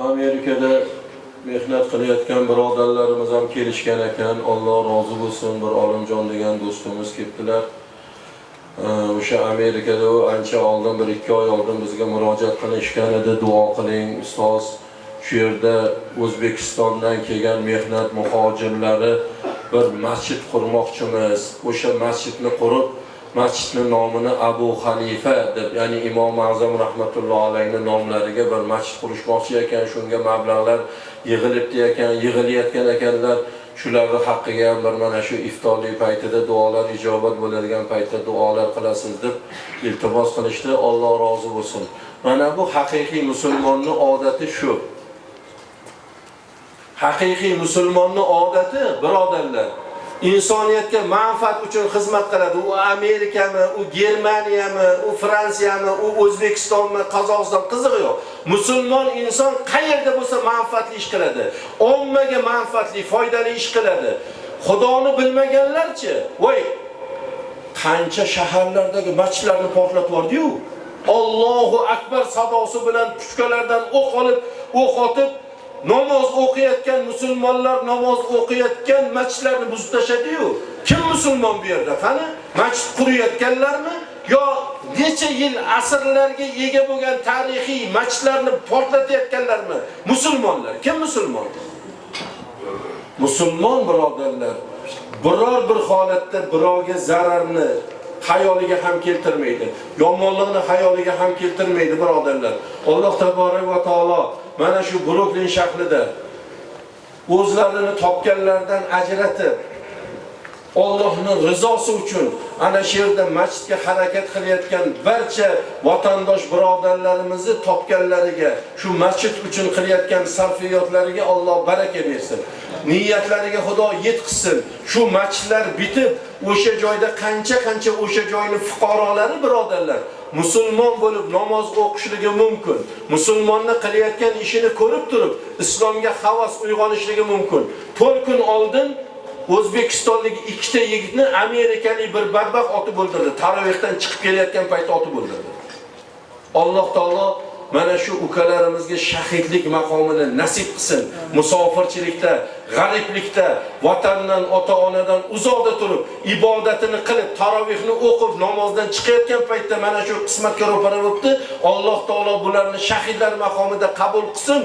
Amerikada mehnat qilayotgan birodarlarimiz ham kelishgan ekan. Alloh rozi bo'lsin. Bir Olimjon degan do'stimiz kelibdilar. O'sha Amerikada u ancha oldin, bir ikki oy oldin bizga murojaat qilishgan edi. Duo qiling, ustoz. Shu yerda O'zbekistondan kelgan mehnat muhojirlari bir masjid qurmoqchimiz. O'sha masjidni qurib, masjidni nomini Abu Hanifa deb, ya'ni Imom Azam rahmatullohi alayhi nomlariga bir masjid qurishmoqchi ekan, shunga mablag'lar yig'ilibdi ekan, yig'ilayotgan ekanlar. Shularni haqqiga ham bir mana shu iftorlik paytida duolar ijobat bo'ladigan paytda duolar qilasiz deb iltimos qilishdi. Alloh rozi bo'lsin. Mana bu haqiqiy musulmonning odati shu. Haqiqiy musulmonning odati, birodarlar, insoniyatga manfaat uchun xizmat qiladi. U Amerikami, u Germaniyami, u Fransiyami, u O'zbekistonmi, Qozog'iston qizig'i yo'q. Musulmon inson qayerda bo'lsa manfaatli ish qiladi. Ommaga manfaatli, foydali ish qiladi. Xudoni bilmaganlarchi, voy qancha shaharlardagi masjidlarni portlatib yubordi-yu. Allohu akbar sadosi bilan puchkalardan o'q olib, o'q otib namoz o'qiyotgan musulmonlar namoz o'qiyotgan masjidlarni buzib tashladi-yu. Kim musulmon bu yerda? Qani? Masjid qurayotganlarmi yo necha yil asrlarga ega bo'lgan tarixiy masjidlarni portlatayotganlarmi? Musulmonlar. Kim musulmon? Musulmon birodarlar biror bir holatda birovga zararni hayoliga ham keltirmaydi. Yomonlikni hayoliga ham keltirmaydi birodarlar. Alloh taborak va taolo mana shu Bruklin shahrida o'zlarini topganlardan ajratib Allohning rizosi uchun ana shu yerda masjidga harakat qilayotgan barcha vatandosh birodarlarimizni topganlariga, shu masjid uchun qilayotgan sarfiyotlariga Alloh baraka bersin. Niyatlariga Xudo yetqizsin. Shu masjidlar bitib, o'sha joyda qancha-qancha o'sha joyni fuqarolari birodarlar musulmon bo'lib namoz o'qishligi mumkin. Musulmonni qilayotgan ishini ko'rib turib, islomga havas uyg'onishligi mumkin. 4 kun oldin O'zbekistonlik ikkita yigitni amerikalik bir badbaxt otib o'ldirdi. Tarovehdan chiqib kelayotgan paytda otib o'ldirdi. Alloh taolo mana shu ukalarimizga shahidlik maqomini nasib qilsin. Musofirchilikda, g'ariblikda, vatandan, ota-onadan uzoqda turib, ibodatini qilib, tarovihni o'qib, namozdan chiqayotgan paytda mana shu qismatga ro'para bo'libdi. Alloh taolo bularni shahidlar maqomida qabul qilsin.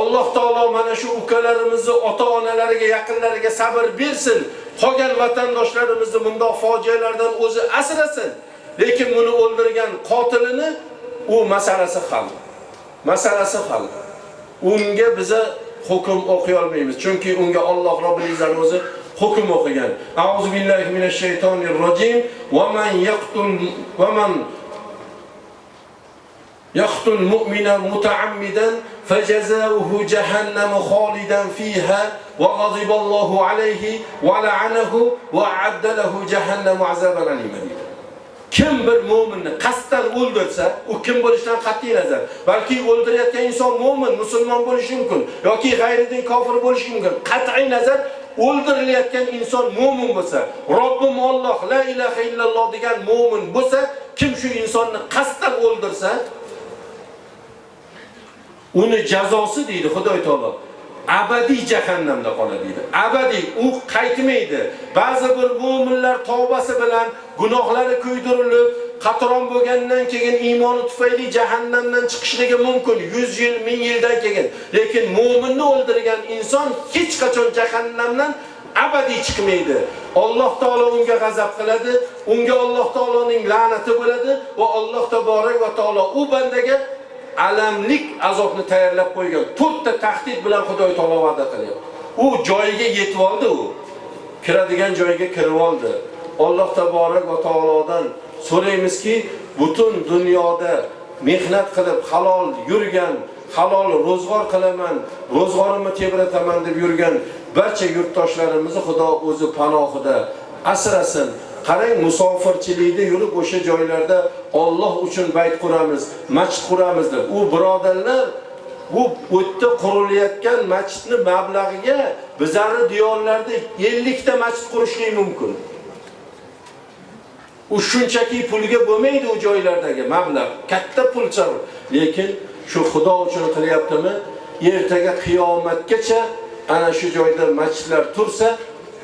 Alloh taolo mana shu ukalarimizni ota-onalariga, yaqinlariga sabr bersin. Qolgan vatandoshlarimizni bundoq fojialardan o'zi asrasin. Lekin buni o'ldirgan qotilini u masalasi hal. Masalasi hal. Unga biza hukm o'qiy olmaymiz. Chunki unga Alloh Robbil Izzat o'zi hukm o'qigan. A'udhu billahi minash shaytonir rojim. Va man yaqtul va man يقتل مؤمنا متعمدا فجزاؤه جهنم خالدا فيها وغضب الله عليه ولعنه وأعد له جهنم عذابا أليما Kim bir mo'minni qasddan o'ldirsa, u kim bo'lishidan qat'iy nazar, balki o'ldirayotgan inson mo'min, musulmon bo'lishi mumkin yoki g'ayridin kofir bo'lishi mumkin. Qat'iy nazar o'ldirilayotgan inson mo'min bo'lsa, Robbim Alloh la ilaha illalloh degan mo'min bo'lsa, kim shu insonni qasddan o'ldirsa, uni jazosi deydi Xudoy taolo abadiy jahannamda qoladi deydi. Abadiy u qaytmaydi. Ba'zi bir mu'minlar tavbasi bilan gunohlari kuydirilib, qatron bo'lgandan keyin iymoni tufayli jahannamdan chiqishligi mumkin 100 yil, 1000 yildan keyin. Lekin mu'minni o'ldirgan inson hech qachon jahannamdan abadiy chiqmaydi. Alloh taolo unga g'azab qiladi, unga Alloh taoloning la'nati bo'ladi va Alloh taborak va taolo u bandaga alamlik azobni tayyorlab qo'ygan. To'rtta tahdid bilan Xudoy taolo va'da qilyapti. U joyiga yetib oldi u. Kiradigan joyiga kirib oldi. Alloh taborak va taolodan so'raymizki, butun dunyoda mehnat qilib halol yurgan, halol ro'zg'or qilaman, ro'zg'orimni tebrataman deb yurgan barcha yurtdoshlarimizni Xudo o'zi panohida asrasin. Qarang, musofirchilikda yurib o'sha joylarda Alloh uchun bayt quramiz, masjid quramiz deb. U birodarlar bu o'tda qurilayotgan masjidni mablag'iga bizlarni diyorlarda 50 ta masjid qurishlik mumkin. U shunchaki pulga bo'lmaydi u joylardagi mablag', katta pul sarf. Lekin shu Xudo uchun qilyaptimi? Ertaga qiyomatgacha ana shu joyda masjidlar tursa,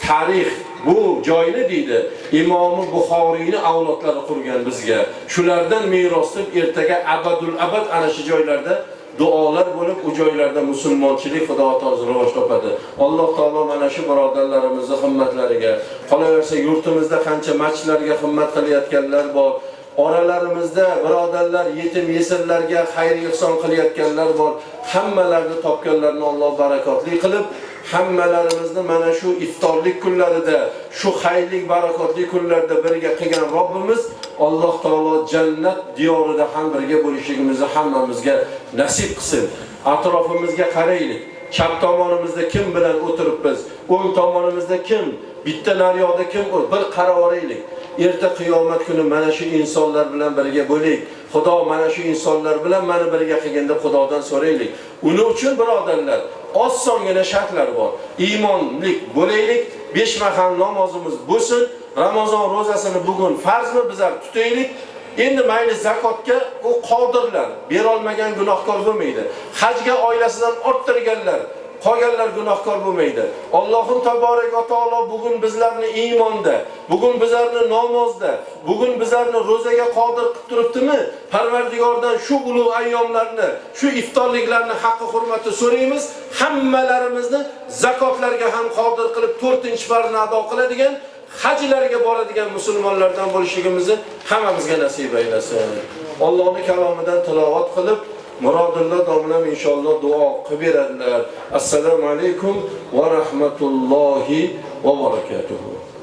tarix bu joyni deydi imomi buxoriyni avlodlari qurgan bizga. Shulardan meros deb ertaga abadul abad ana shu joylarda duolar bo'lib u joylarda musulmonchilik xudo taolo rivoj topadi. Alloh taolo mana shu birodarlarimizni himmatlariga qolaversa yurtimizda qancha masjidlarga himmat qilayotganlar bor oralarimizda birodarlar yetim yesirlarga xayr ihson qilayotganlar bor hammalarini topganlarni Alloh barakotli qilib hammalarimizni mana shu iftorlik kunlarida shu xayrli barakotli kunlarda birga qilgan Robbimiz Alloh taolo jannat diyorida ham birga bo'lishligimizni hammamizga nasib qilsin. Atrofimizga qaraylik. Chap tomonimizda kim bilan o'tiribmiz? O'ng tomonimizda kim? Bitta naryoqda kim bir qarab olaylik erta qiyomat kuni mana shu insonlar bilan birga bo'laylik xudo mana shu insonlar bilan mani birga qilgin deb xudodan so'raylik. Uni uchun birodarlar osongina shartlar bor. Iymonlik bo'laylik besh mahal namozimiz bo'lsin ramazon ro'zasini bugun farzmi bizlar tutaylik. Endi mayli zakotga u qodirlar, berolmagan gunohkor bo'lmaydi. Hajga oilasidan orttirganlar, qolganlar gunohkor bo'lmaydi. Allohim taborak va taolo bugun bizlarni iymonda, bugun bizlarni namozda, bugun bizlarni ro'zaga qodir qilib turibdimi? Parvardigordan shu ulug' ayyomlarni, shu iftorliklarni haqqi hurmati so'raymiz. Hammalarimizni zakotlarga ham qodir qilib 4-farzni ado qiladigan hajlarga boradigan musulmonlardan bo'lishligimizni hammamizga nasib aylasin. Allohning kalomidan tilovat qilib Murodulloh domlam inshaalloh duo qilib beradilar. Assalomu alaykum va rahmatullohi va barakatuh.